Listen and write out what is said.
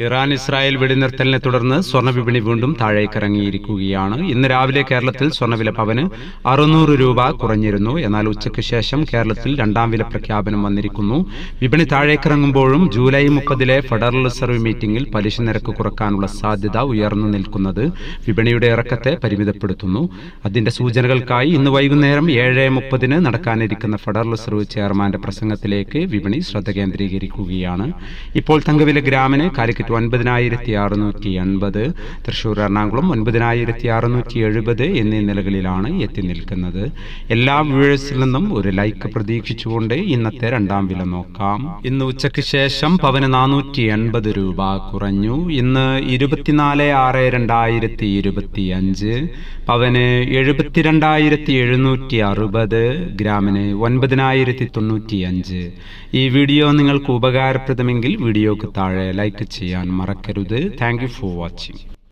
Iran Israel വെടിനിർത്തലിനെ തുടർന്ന് സ്വർണ വിപണി വീണ്ടും താഴേക്കിറങ്ങിയിരിക്കുകയാണ്. ഇന്ന് രാവിലെ കേരളത്തിൽ സ്വർണവില പവന് അറുന്നൂറ് രൂപ കുറഞ്ഞിരുന്നു. എന്നാൽ ഉച്ചയ്ക്ക് ശേഷം കേരളത്തിൽ രണ്ടാം വില പ്രഖ്യാപനം വന്നിരിക്കുന്നു. വിപണി താഴേക്കിറങ്ങുമ്പോഴും ജൂലൈ മുപ്പതിലെ ഫെഡറൽ റിസർവ് മീറ്റിംഗിൽ പലിശ നിരക്ക് കുറക്കാനുള്ള സാധ്യത ഉയർന്നു നിൽക്കുന്നത് വിപണിയുടെ ഇറക്കത്തെ പരിമിതപ്പെടുത്തുന്നു. അതിന്റെ സൂചനകൾക്കായി ഇന്ന് വൈകുന്നേരം ഏഴ് മുപ്പതിന് നടക്കാനിരിക്കുന്ന ഫെഡറൽ റിസർവ് ചെയർമാന്റെ പ്രസംഗത്തിലേക്ക് വിപണി ശ്രദ്ധ കേന്ദ്രീകരിക്കുകയാണ്. ഇപ്പോൾ തങ്കവില ഗ്രാമിന് കാലിക്കറ്റ് ഒൻപതിനായിരത്തി അറുന്നൂറ്റി എൺപത് തൃശ്ശൂർ എറണാകുളം ഒൻപതിനായിരത്തി അറുന്നൂറ്റി എഴുപത് എന്നീ നിലകളിലാണ് എത്തി നിൽക്കുന്നത്. എല്ലാ വ്യൂഴേഴ്സിൽ നിന്നും ഒരു ലൈക്ക് പ്രതീക്ഷിച്ചുകൊണ്ട് ഇന്നത്തെ രണ്ടാം വില നോക്കാം. ഇന്ന് ഉച്ചയ്ക്ക് ശേഷം പവന് നാനൂറ്റി എൺപത് രൂപ കുറഞ്ഞു. ഇന്ന് ഇരുപത്തിനാല് ആറ് രണ്ടായിരത്തി ഇരുപത്തി അഞ്ച് പവന് എഴുപത്തിരണ്ടായിരത്തി എഴുന്നൂറ്റി അറുപത് ഗ്രാമിന് ഒൻപതിനായിരത്തി തൊണ്ണൂറ്റി അഞ്ച് ഈ വീഡിയോ നിങ്ങൾക്ക് ഉപകാരപ്രദമെങ്കിൽ വീഡിയോക്ക് താഴെ ലൈക്ക് ചെയ്യാൻ മറക്കരുത്. Thank for watching